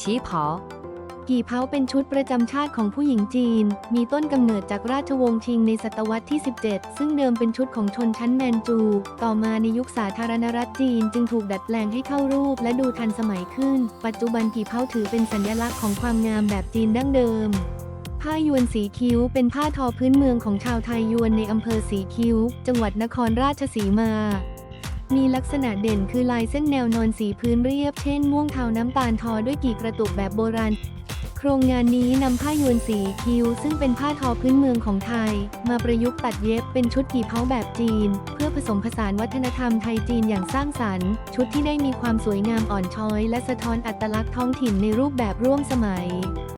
旗袍，กี่เพ้าเป็นชุดประจำชาติของผู้หญิงจีน มีต้นกำเนิดจากราชวงศ์ชิงในศตวรรษที่ 17 ซึ่งเดิมเป็นชุดของชนชั้นแมนจู ต่อมาในยุคสาธารณรัฐจีนจึงถูกดัดแปลงให้เข้ารูปและดูทันสมัยขึ้น ปัจจุบันกี่เพ้าถือเป็นสัญลักษณ์ของความงามแบบจีนดั้งเดิม ผ้ายวนสีคิ้ว เป็นผ้าทอพื้นเมืองของชาวไทยยวนในอำเภอสีคิ้ว จังหวัดนครราชสีมา มีลักษณะเด่นคือลายเส้นแนวนอนสีพื้นเรียบเช่นม่วงเทาน้ำตาลทอด้วยกี่กระตุกแบบโบราณ โครงงานนี้นำผ้ายวนสีคิ้ว ซึ่งเป็นผ้าทอพื้นเมืองของไทย มาประยุกต์ตัดเย็บเป็นชุดกี่เพ้าแบบจีน เพื่อผสมผสานวัฒนธรรมไทยจีนอย่างสร้างสรรค์ ชุดที่ได้มีความสวยงามอ่อนช้อย และสะท้อนอัตลักษณ์ท้องถิ่นในรูปแบบร่วมสมัย